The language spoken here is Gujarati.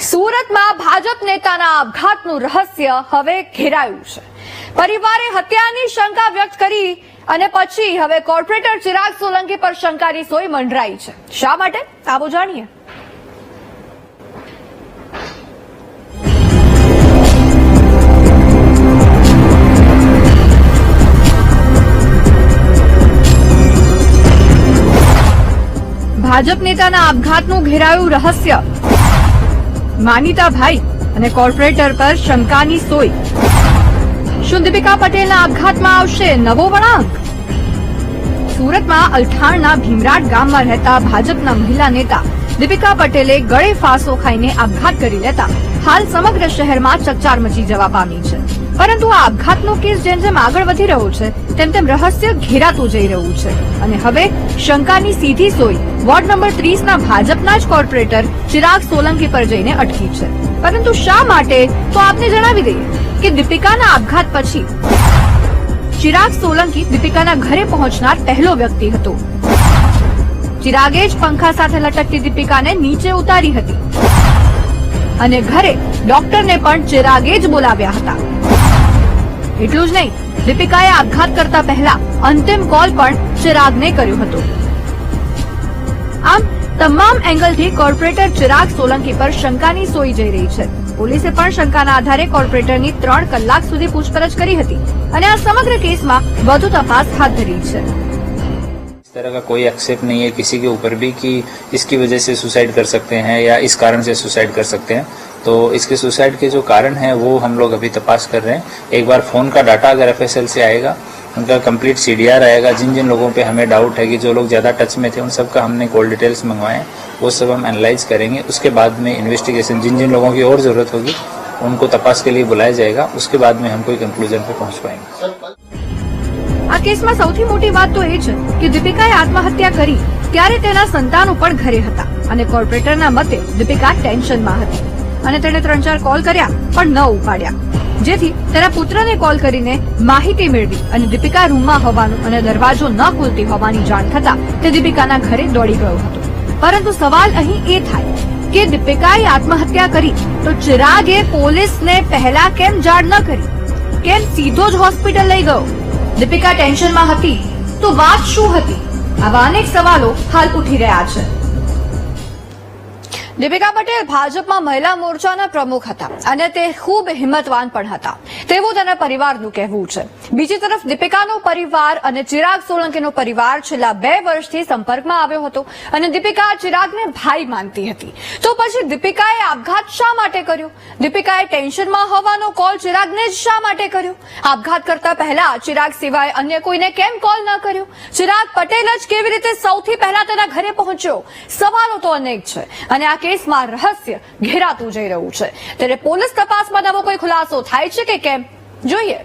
સુરતમાં ભાજપ નેતાના આપઘાતનું રહસ્ય હવે ઘેરાયું છે. પરિવારે હત્યાની શંકા વ્યક્ત કરી અને પછી હવે કોર્પોરેટર ચિરાગ સોલંકી પર શંકાની સોય મંડરાઈ છે. શા માટે? આવો જાણીએ. ભાજપ નેતાના આપઘાતનું ઘેરાયું રહસ્ય. માનીતા ભાઈ અને કોર્પોરેટર પર શંકાની સોય. શું દીપિકા પટેલના આપઘાતમાં આવશે નવો વળાંક? સુરતમાં અલથાણના ભીમરાટ ગામમાં રહેતા ભાજપના મહિલા નેતા દીપિકા પટેલે ગળે ફાંસો ખાઈને આપઘાત કરી લેતા હાલ સમગ્ર શહેરમાં ચકચાર મચી જવા પામી છે. પરંતુ આ આપઘાતનો કેસ જેમ જેમ આગળ વધી રહ્યો છે, તેમ તેમ રહસ્ય ઘેરાતું જઈ રહ્યું છે. અને હવે શંકાની સીધી સોય વોર્ડ નંબર ત્રીસના ભાજપના જ કોર્પોરેટર ચિરાગ સોલંકી પર જઈને અટકી છે. પરંતુ શા માટે? તો આપને જણાવી દઈએ કે દીપિકાના આપઘાત પછી ચિરાગ સોલંકી દીપિકાના ઘરે પહોંચનાર પહેલો વ્યક્તિ હતો. ચિરાગે જ પંખા સાથે લટકતી દીપિકાને નીચે ઉતારી હતી. અને ઘરે ડોક્ટરને પણ ચિરાગે જ બોલાવ્યા હતા. એટલું જ નહીં, દીપિકાએ આપઘાત કરતા પહેલા અંતિમ કોલ પણ ચિરાગને કર્યો હતો. આમ, તમામ એંગલથી કોર્પોરેટર ચિરાગ સોલંકી પર શંકાની સોઈ જઈ રહી છે. પોલીસે પણ શંકાના આધારે કોર્પોરેટરની ત્રણ કલાક સુધી પૂછપરછ કરી હતી અને આ સમગ્ર કેસમાં વધુ તપાસ હાથ ધરી છે. तरह का कोई एक्सेप्ट नहीं है किसी के ऊपर भी कि इसकी वजह से सुसाइड कर सकते हैं या इस कारण से सुसाइड कर सकते हैं। तो इसके सुसाइड के जो कारण हैं, वो हम लोग अभी तपास कर रहे हैं। एक बार फ़ोन का डाटा अगर एफएसएल से आएगा, उनका कंप्लीट सीडीआर आएगा जिन जिन लोगों पे हमें डाउट है कि जो लोग ज़्यादा टच में थे, उन सब का हमने कॉल डिटेल्स मंगवाए वो सब हम एनालाइज करेंगे। उसके बाद में इन्वेस्टिगेशन जिन जिन लोगों की और ज़रूरत होगी, उनको तपास के लिए बुलाया जाएगा। उसके बाद में हम कोई कंक्लूजन पर पहुँच पाएँगे। આ કેસમાં સૌથી મોટી વાત તો એ છે કે દીપિકાએ આત્મહત્યા કરી ત્યારે તેના સંતાનો પણ ઘરે હતા અને કોર્પોરેટરના મતે દીપિકા ટેન્શનમાં હતી. અને તેણે ત્રણ ચાર કોલ કર્યા, પણ ન ઉપાડ્યા. જેથી તેના પુત્રને કોલ કરીને માહિતી મેળવી અને દીપિકા રૂમમાં હોવાનું અને દરવાજો ન ખુલતી હોવાની જાણ થતા તે દીપિકાના ઘરે દોડી ગયો હતો. પરંતુ સવાલ અહીં એ થાય કે દીપિકાએ આત્મહત્યા કરી તો ચિરાગે પોલીસને પહેલા કેમ જાણ ન કરી? કેમ સીધો જ હોસ્પિટલ લઈ ગયો? દીપિકા ટેન્શનમાં હતી તો વાત શું હતી? આવા અનેક સવાલો હાલ ઉઠી રહ્યા છે. દીપિકા પટેલ ભાજપમાં મહિલા મોરચાના પ્રમુખ હતા અને તે ખૂબ હિંમતવાન પણ હતા. તેવું તેના પરિવારનું કહેવું છે. બીજી તરફ, દીપિકાનો પરિવાર અને ચિરાગ સોલંકીનો પરિવાર છેલ્લા બે વર્ષથી સંપર્કમાં આવ્યો હતો અને દીપિકા ચિરાગને ભાઈ માનતી હતી. તો પછી દીપિકાએ આપઘાત શા માટે કર્યો? દીપિકાએ ટેન્શનમાં હોવાનો કોલ ચિરાગને જ શા માટે કર્યો? આપઘાત કરતા પહેલા ચિરાગ સિવાય અન્ય કોઈને કેમ કોલ ન કર્યો? ચિરાગ પટેલ જ કેવી રીતે સૌથી પહેલા તેના ઘરે પહોંચ્યો? સવાલો તો અનેક છે. અને આ કેસમાં રહસ્ય ઘેરાતું જઈ રહ્યું છે. ત્યારે પોલીસ તપાસમાં નવો કોઈ ખુલાસો થાય છે કે કેમ? જોઈએ.